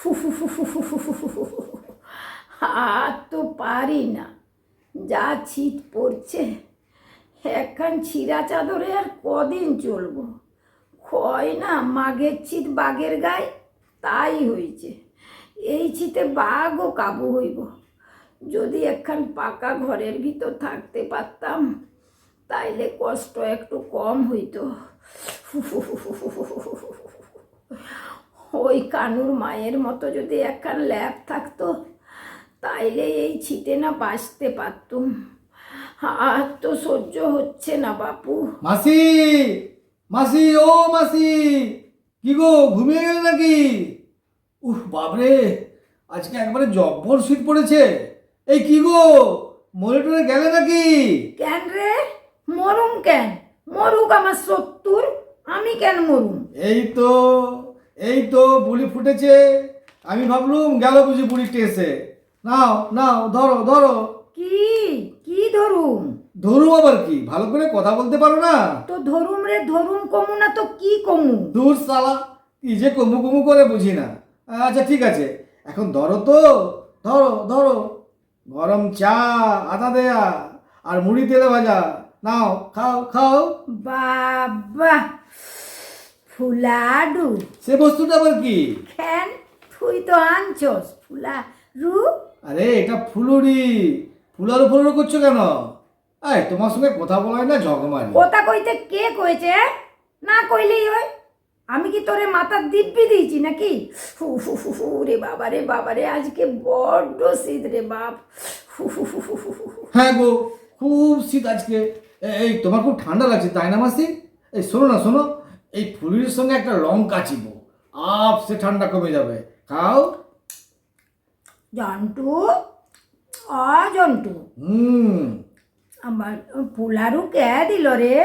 আর তো পারি না। যা শীত পড়ছে, একখান ছিঁড়া চাদরে আর কদিন চলবো। ক্ষয় না মাঘের শীত বাঘের গায়ে, তাই হয়েছে এই শীতে বাঘও কাবু হইব। যদি একখান পাকা ঘরের ভিতর থাকতে পারতাম, তাইলে কষ্ট একটু কম হইতো। ওই কানুর মায়ের মতো যদি একখান ল্যাব থাকতো তাইলে এই ছিটে না বাঁচতে পারতুম। আর তো সহ্য হচ্ছে না বাপু। মাসি মাসি ও মাসি কি গো ঘুমিয়ে গেল নাকি? উহ বাপরে আজকে একবারে জব্বর শীত পড়েছে। এই কি গো মরে টরে গেলে নাকি? কেন রে? মরুম কেন? মরুক আমার সত্তর আমি কেন মরুম? এই তো এই তো বুলি ফুটেছে। আমি ভাবলুম গেল বুঝি বুড়ি টেসে নাও নাও ধরো ধরো। কি? কি ধরুম? ধরু আবার কি? ভালো করে কথা বলতে পারো না। তো ধরুম রে ধরুম কমু না তো কি কমু? দূর সালা কি যে কমু কমু করে বুঝি না। আচ্ছা ঠিক আছে। এখন ধরো তো। ধরো ধরো। গরম চা আদা দেয়া আর মুড়ি তেলে ভাজা। নাও খাও খাও। বাবা! ফুলাডু। সে বস্তুটা আবার কি? কেন তুই তো আনছস ফুলা রু আরে এটা ফুলুরি। ফুলারু ফুলারু করছ কেন? এই তোমার সঙ্গে কথা বলাই না ঝগমারি কথা কইতে কে কইছে? না কইলেই হয়। আমি কি তোরে মাথার দিব্যি দিয়েছি নাকি? হু হু হু হু রে বাবা রে বাবা রে আজকে বড্ড শীত রে বাপ। হু হু হু হু হু। হ্যাঁ গো খুব শীত আজকে। এই তোমার খুব ঠান্ডা লাগছে তাই না মাসি? এই শোনো না শোনো। এই ফুলুরির সঙ্গে একটা লঙ্কা চিবো আপ সে ঠান্ডা কমে যাবে। খাও। জন্টু অ জন্টু হুম। আমার ফুলারু কে দিল রে?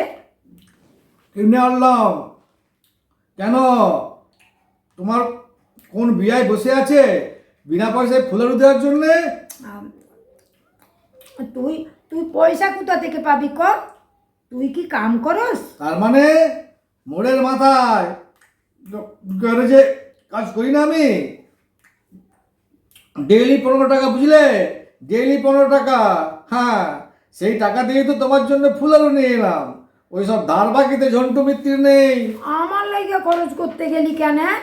কিনে আনলাম। কেন? তোমার কোন বিয়ায় বসে আছে? বিনা পয়সায় ফুলারু দেওয়ার জন্যে? তুই তুই পয়সা কোথা থেকে পাবি ক তুই কি কাম করস? তার মানে? মোড়ের মাথায়। গ্যারেজে কাজ করি না আমি। ডেইলি পনেরো টাকা বুঝলে? ডেইলি পনেরো টাকা। হ্যাঁ সেই টাকা দিয়ে তো তোমার জন্য ফুলারু নিয়ে এলাম। ওই সব ধার বাকিতে ঝন্টু মিত্রি নেই। আমার লাগে খরচ করতে গেলি কেন হ্যাঁ?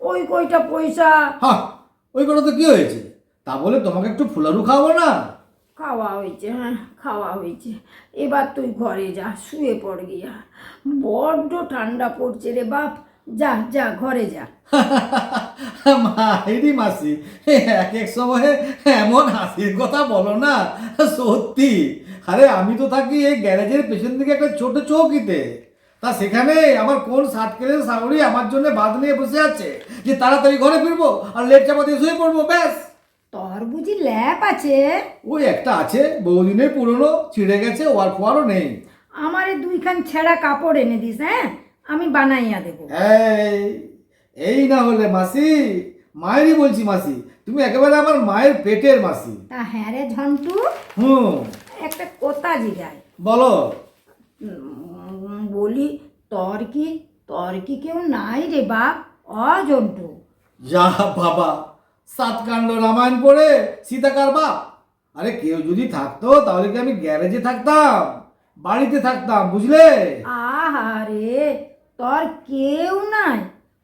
ওই কয়টা পয়সা? হ্যাঁ ওই কটা তো কি হয়েছে? তা বলে তোমাকে একটু ফুলারু খাওয়াবো না? খাওয়া হয়েছে হ্যাঁ খাওয়া হয়েছে। এবার তুই ঘরে যা, শুয়ে পড় গিয়া। বড্ড ঠান্ডা পড়ছে রে বাপ। যা যা, ঘরে যা। মাইরি মাসি এক এক সময়ে এমন হাসির কথা বলো না, সত্যি। আরে, আমি তো থাকি এই গ্যারেজের পেছন দিকে একটা ছোট চৌকিতে। তা সেখানে আমার কোন সাতকেলের সাগরি আমার জন্য বাদ নিয়ে বসে আছে? যে তাড়াতাড়ি ঘরে ফিরবো আর লেট চাপা দিয়ে শুয়ে পড়ব, ব্যাস। তোর বুঝি ল্যাপ আছে? ওই একটা আছে। বহুদিনের পুরনো ছিঁড়ে গেছে ওয়ার ফোয়ারও নেই। আমারে দুইখান ছেঁড়া কাপড় এনে দিস হ্যাঁ? আমি বানাইয়া দেবো। এই এই না হলে মাসি মায়েরই বলছি মাসি তুমি একেবারে আমার মায়ের পেটের মাসি। তা হ্যাঁ রে ঝন্টু হুম। একটা কথা জিগায় বলো। উম, বলি তোর কি তোর কি কেউ নাই রে বাপ অজন্টু যা বাবা সাতকাণ্ড রামায়ণ পড়ে সীতাকার বাপ? আরে কেউ যদি থাকতো তাহলে কি আমি গ্যারেজে থাকতাম? বাড়িতে থাকতাম বুঝলে? আহারে তোর কেউ নাই।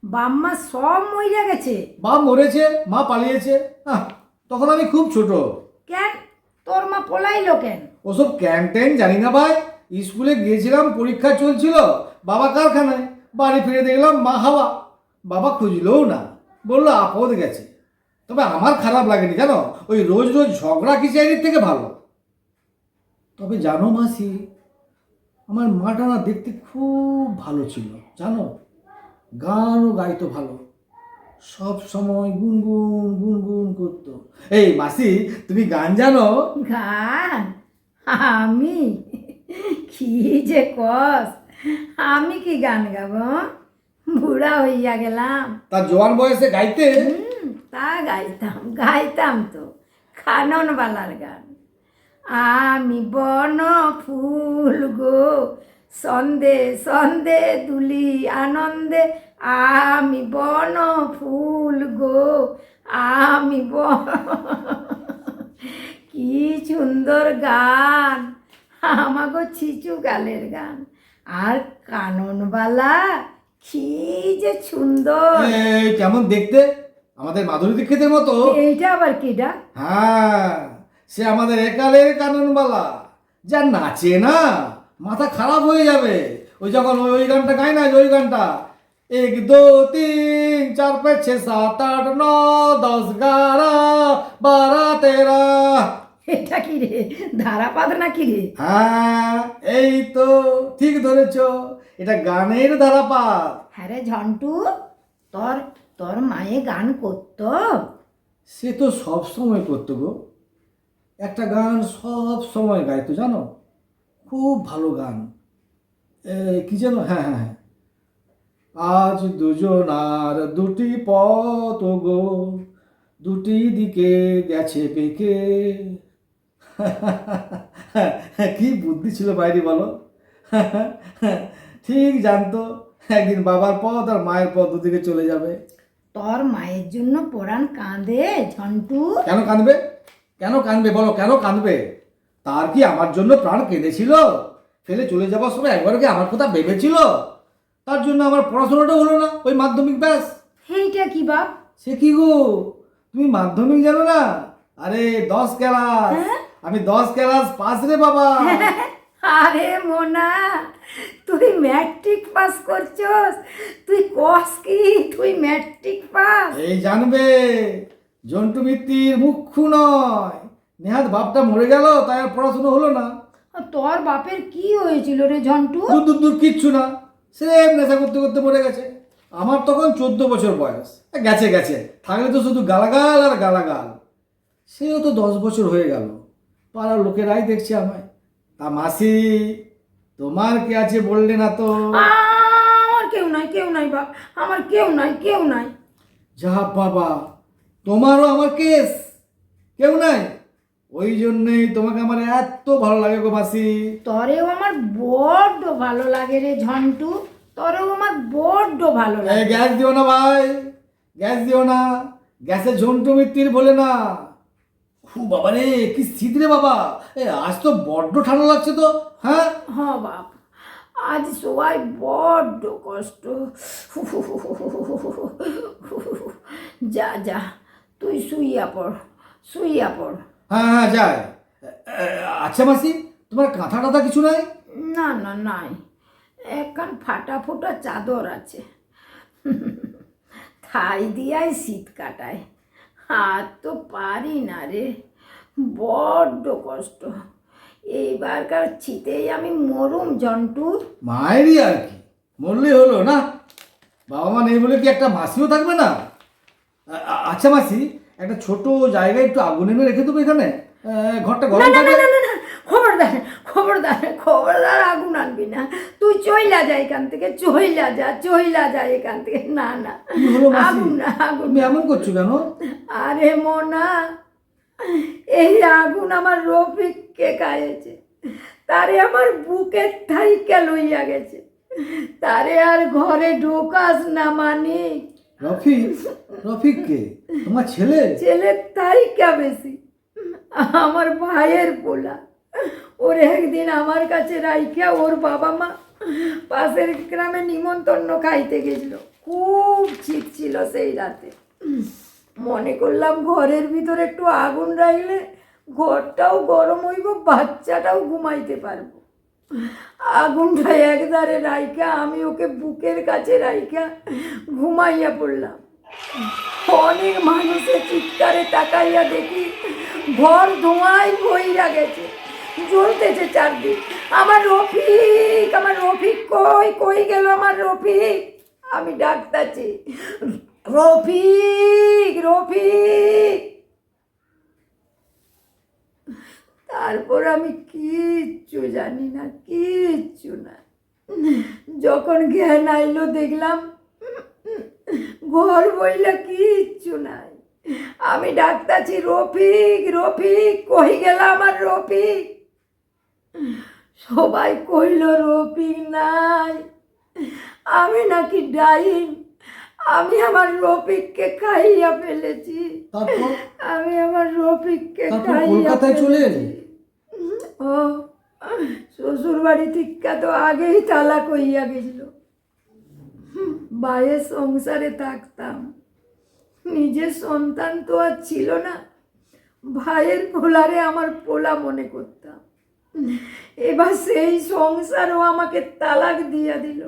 বাম্মা সব মইরা গেছে। বাপ মরেছে মা পালিয়েছে। আহ, তখন আমি খুব ছোট। কেন? তোর মা পলাইলো কেন? ওসব ক্যান্টেন জানি না ভাই। স্কুলে গিয়েছিলাম পরীক্ষা চলছিল বাবা কারখানায়। বাড়ি ফিরে দেখলাম মা হাওয়া। বাবা খুঁজলও না। বলল আপদ গেছে। তবে আমার খারাপ লাগেনি জানো? ওই রোজ রোজ ঝগড়া কিচারির থেকে ভালো? তবে জানো মাসি আমার মাটা না দেখতে খুব ভালো ছিল জানো? গানও গাইতো ভালো। সব সময় গুনগুন গুনগুন করতো। এই মাসি তুমি গান জানো? গান? আমি? কি যে কস? আমি কি গান গাবো বুড়া হইয়া গেলাম। তার জোয়ান বয়সে গাইতে? তা গাইতাম গাইতাম তো খাননবালার গান। আমি বন ফুল গো সন্দে সন্দে দুলি আনন্দে, আমি বন ফুল গো, আমি বন কি সুন্দর গান, আমাগো ছিচু গালের গান। আর কাননবালা কি যে সুন্দর। কেমন দেখতে আমাদের মাধুরী দীক্ষিতের মতো। এইটা আবার কিটা হ্যাঁ সে আমাদের একালের কাননবালা। যা নাচে না মাথা খারাপ হয়ে যাবে। ওই যখন ওই ওই গানটা গায় না ওই গানটা। এক দো তিন চার পাঁচ ছ সাত আট ন দশ এগারো বারো তেরো। এটা কি রে? ধারাপাত না কি রে? হ্যাঁ এই তো ঠিক ধরেছ। এটা গানের ধারাপাত হ্যাঁ রে ঝন্টু তোর তোর মায়ে গান করতো? সে তো সব সময় করতো গো। একটা গান সব সময় গাইতো, জানো? খুব ভালো গান। কি যেন? হ্যাঁ হ্যাঁ হ্যাঁ। আজ দুজনার দুটি পথ গো। দুটি দিকে গেছে বেঁকে কি বুদ্ধি ছিল বাইরে বলো। ঠিক জানতো, একদিন বাবার পথ আর মায়ের পথ দুদিকে চলে যাবে। তোর মায়ের জন্য পরাণ কাঁদে ঝন্টু। কেন কাঁদবে? কেন কাঁদবে? বলো কেন কাঁদবে? তার কি আমার জন্য প্রাণ কেঁদেছিল? ফেলে চলে যাবার সময় একবার কি আমার কথা ভেবেছিল? তার জন্য আমার পড়াশোনাটা হলো না ওই মাধ্যমিক ব্যাস। এইটা কি বাপ? সে কি গো? তুমি মাধ্যমিক জানো না? আরে দশ ক্লাস। আমি দশ ক্লাস পাস রে বাবা। আরে মোনা তুই ম্যাট্রিক পাস করছস? তুই কস কি? তুই ম্যাট্রিক পাস এই জানবে জন্টু মিত্তির মুখ্য নয় নেহাত বাপটা মরে গেল তাই আর পড়াশোনা হলো না। তোর বাপের কি হয়েছিল রে ঝন্টু দূর দূর দূর কিচ্ছু না। সেম নেশা করতে করতে মরে গেছে। আমার তখন চোদ্দ বছর বয়স। গেছে গেছে। থাকলে তো শুধু গালাগাল আর গালাগাল। সেও তো দশ বছর হয়ে গেল। পাড়ার লোকেরাই দেখছে আমায়। তা মাসি তোমার কে আছে বললে না তো? আমার কেউ নাই কেউ নাই বাপ। আমার কেউ নাই কেউ নাই। যা বাবা তোমারও আমার কেস। কেউ নাই? ওই জন্যই তোমাকে আমার এত ভালো লাগে গো মাসি। তরেও আমার বড্ড ভালো লাগে রে ঝন্টু। তরেও আমার বড্ড ভালো লাগে। গ্যাস দিও না ভাই গ্যাস দিও না। গ্যাসে ঝন্টু মিত্তির বলে না। বাবা রে কি শীত রে বাবা এ আজ তো বড্ড ঠান্ডা লাগছে তো হ্যাঁ হ্যাঁ বাপ আজ সবাই বড্ড কষ্ট যা যা তুই শুইয়া পড় শুইয়া পড় হ্যাঁ হ্যাঁ এ, আচ্ছা মাসি তোমার কাঁথা টাথা কিছু নাই না না নাই একখান ফাটা ফোটা চাদর আছে থাই দিয়াই শীত কাটায় আর তো পারি না রে। বড্ড কষ্ট। এইবারকার শীতেই আমি মরুম জন্টু। মায়েরই আর কি। মরলেই হলো না? বাবা মা নেই বলে কি একটা মাসিও থাকবে না? আচ্ছা মাসি একটা ছোট জায়গায় একটু আগুন এনে রেখে দেবো এখানে। ঘরটা গরম থাকবে? খবরদার খবরদার খবরদার আগুন আনবি না। তুই চইলা যা এখান থেকে চইলা যা চইলা যা এখান থেকে। না না আগুন না আগুন। এমন করছ কেন? আরে মোনা এই আগুন আমার রফিককে খাইয়েছে। তারে আমার বুকের থাইকা লইয়া গেছে। তারে আর ঘরে ঢোকাস না মানে। রফিক রফিক কে তোমার ছেলে? ছেলের থাইকা বেশি। আমার ভাইয়ের পোলা। ওর একদিন আমার কাছে রাইখা ওর বাবা মা পাশের গ্রামে নিমন্ত্রণ খাইতে গেছিল। খুব শীত ছিল সেই রাতে। মনে করলাম ঘরের ভিতরে একটু আগুন রাখলে ঘরটাও গরম হইব, বাচ্চাটাও ঘুমাইতে পারব। আগুনটা একধারে রাইখা, আমি ওকে বুকের কাছে রাইখা ঘুমাইয়া পড়লাম। অনেক মানুষের চিৎকারে তাকাইয়া দেখি ঘর ধোঁয়ায় বইয়া গেছে। জ্বলতেছে চারদিক। আমার রফিক আমার রফিক কই? কই গেল আমার রফিক? আমি ডাকতাছি, রফিক রফিক। তারপর আমি কিচ্ছু জানি না, কিচ্ছু না। যখন জ্ঞান আইলো দেখলাম, ঘর বইলে কিচ্ছু নাই। আমি ডাকতাছি, রফিক রফিক, কই গেল আমার রফিক? সবাই কইল রফিক নাই। আমি নাকি ডাইন আমি আমার রফিককে খাইয়া ফেলেছি। আমি আমার রফিককে খাইয়া চলে। ও শ্বশুর বাড়ি থেকে তো আগেই তালাক হইয়া গেছিল। বাইয়ের সংসারে থাকতাম। নিজের সন্তান তো আর ছিল না। ভাইয়ের পোলারে আমার পোলা মনে করতাম। এবার সেই সংসারও আমাকে তালাক দিয়া দিল।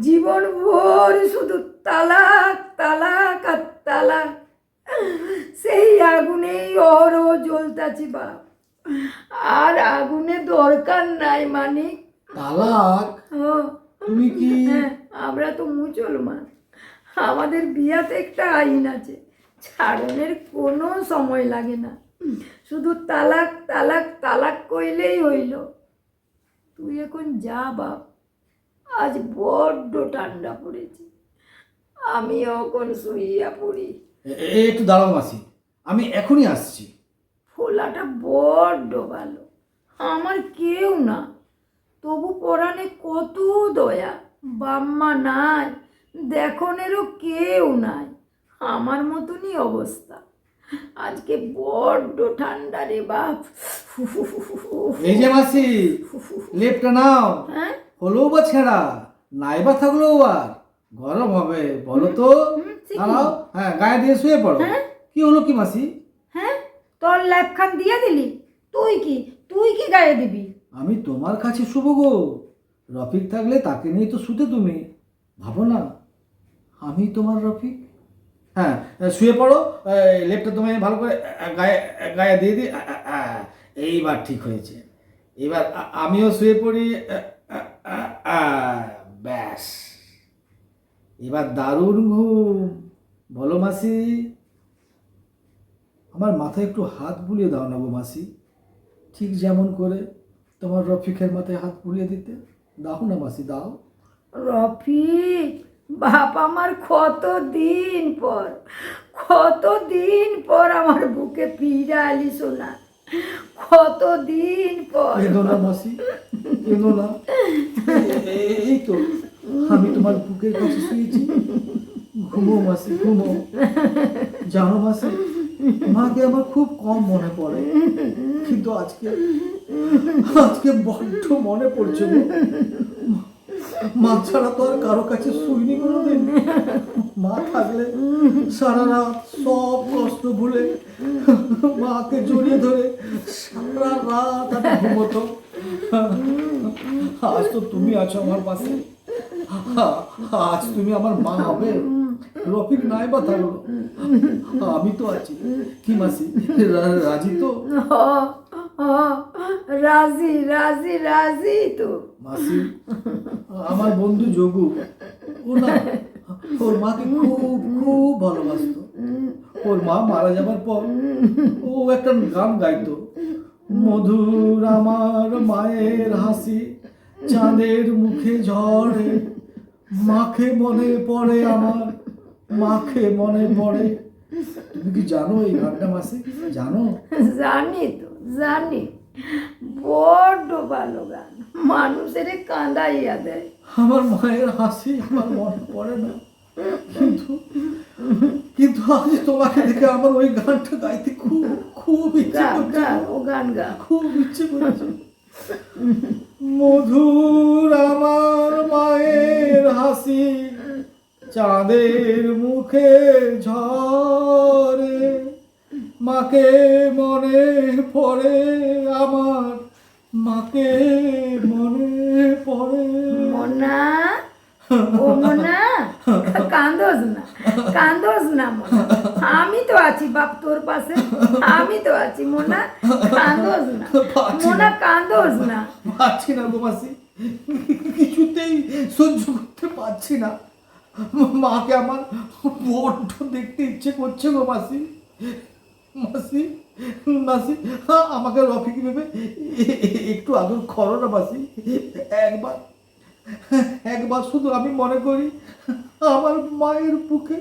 জীবন ভোর শুধু তালাক তালাক আর তালাক। সেই আগুনেই অরও জ্বলতাছি বাপ। আর আগুনে দরকার নাই মানিক। তালাক? তুমি কি? হ্যাঁ আমরা তো মুসলমান। আমাদের বিয়াতে একটা আইন আছে। ছাড়নের কোনো সময় লাগে না। শুধু তালাক তালাক তালাক কইলেই হইল। তুই এখন যা বাপ আজ বড্ড ঠান্ডা পড়েছে। আমি এখন শুইয়া পড়ি। একটু দাঁড়াও মাসি আমি এখনই আসছি। ফোলাটা বড্ড ভালো আমার কেউ না। তবু পরাণে কত দয়া বাম্মা নাই দেখনেরও কেউ নাই। আমার মতনই অবস্থা। আজকে বড্ড ঠান্ডা রে বাপ। এই যে মাসি লেপটা নাও। হ্যাঁ? হলেও বা ছেঁড়া? নাই বা থাকলেও আর। গরম হবে বলো তো। দাঁড়াও হ্যাঁ গায়ে দিয়ে শুয়ে পড়ো। হ্যাঁ? কি হলো কি মাসি? হ্যাঁ? তোর ল্যাপখান দিয়ে দিলি। তুই কি? তুই কি গায়ে দিবি? আমি তোমার কাছে শুভ গো। রফিক থাকলে তাকে নিয়ে তো শুতে তুমি। ভাবো না। আমি তোমার রফিক? হ্যাঁ শুয়ে পড়ো লেপটা তুমি ভালো করে গায়ে গায়ে দিয়ে দিই এইবার ঠিক হয়েছে। এবার আমিও শুয়ে পড়ি ব্যাস। এবার দারুণ ঘুম। বলো মাসি, আমার মাথায় একটু হাত বুলিয়ে দাও না গো মাসি। ঠিক যেমন করে তোমার রফিকের মাথায় হাত বুলিয়ে দিতে। দাও না মাসি, দাও। রফিক! বাপ, আমার কত দিন পর কত দিন পর আমার বুকে ফিরে আলি সোনা। কত দিন পর না মাসি কেঁদো না। এই তো, আমি তোমার বুকের কাছে শুয়েছি। ঘুমো মাসি, ঘুমো। জানো মাসি, মাকে আমার খুব কম মনে পড়ে। কিন্তু আজকে আজকে বড্ড মনে পড়ছে মা ছাড়া তো আর কারও কাছে শুইনি কোনোদিন। মা থাকলে সারা রাত সব কষ্ট ভুলে মাকে জড়িয়ে ধরে সারা রাত আমি ঘুমতো। আজ তো তুমি আছো আমার পাশে। আজ তুমি আমার মা হবে। রফিক নাই বা থাকল আমি তো আছি। কি মাসি? রাজি তো? রাজি রাজি রাজি তো। মাসি আমার বন্ধু যোগু। ও না ওর মাকে খুব খুব ভালোবাসতো। ওর মা মারা যাবার পর ও একটা গান গাইতো। মধুর আমার মায়ের হাসি চাঁদের মুখে ঝড়ে মাখে মনে পড়ে আমার মাকে মনে পড়ে। তুমি কি জানো এই গানটা মাসি? জানো? জানি তো জানি। বড্ড ভালো গান। মানুষের কাঁদাইয়া দেয়। আমার মায়ের হাসি আমার মনে পড়ে না। কিন্তু কিন্তু আজ তোমাকে দেখে আমার ওই গানটা গাইতে খুব খুব ইচ্ছে করছে। ও গান গা খুব ইচ্ছে করছে। মধুর আমার মায়ের হাসি চাঁদের মুখে ঝরে মাকে মনে পড়ে আমার মাকে মনে পড়ে। মনা ও মনা কান্দোস না কান্দোস না মনা। আমি তো আছি বাপ তোর পাশে আমি তো আছি মোনা কান্দোস না। মোনা কান্দোস না। পারছি না গো মাসি কিছুতেই সহ্য করতে পারছি না। মাকে আমার বড্ড দেখতে ইচ্ছে করছে গো মাসি। মাসি মাসি হ্যাঁ, আমাকে রফিক ভেবে একটু আদর করো না মাসি। একবার একবার শুধু আমি মনে করি আমার মায়ের বুকে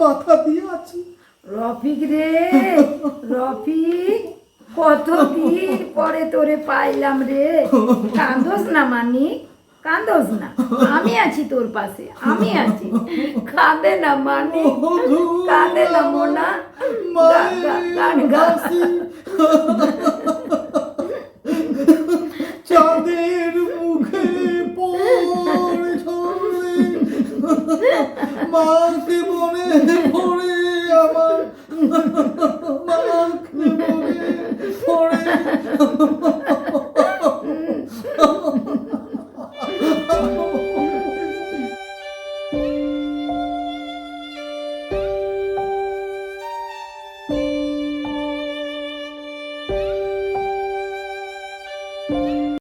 মাথা দিয়ে আছি। রফিক রে রফিক কত কতদিন পরে তোরে পাইলাম রে? কান্দোস না মানি কান্দোস না। আমি আছি তোর পাশে, আমি আছি। কাঁদে না মানি, কাঁদে না মোনা। গান গা চাঁদের মুখে পড়ে ঝরে মাকে মনে পড়ে আমার, মাকে মনে পড়ে।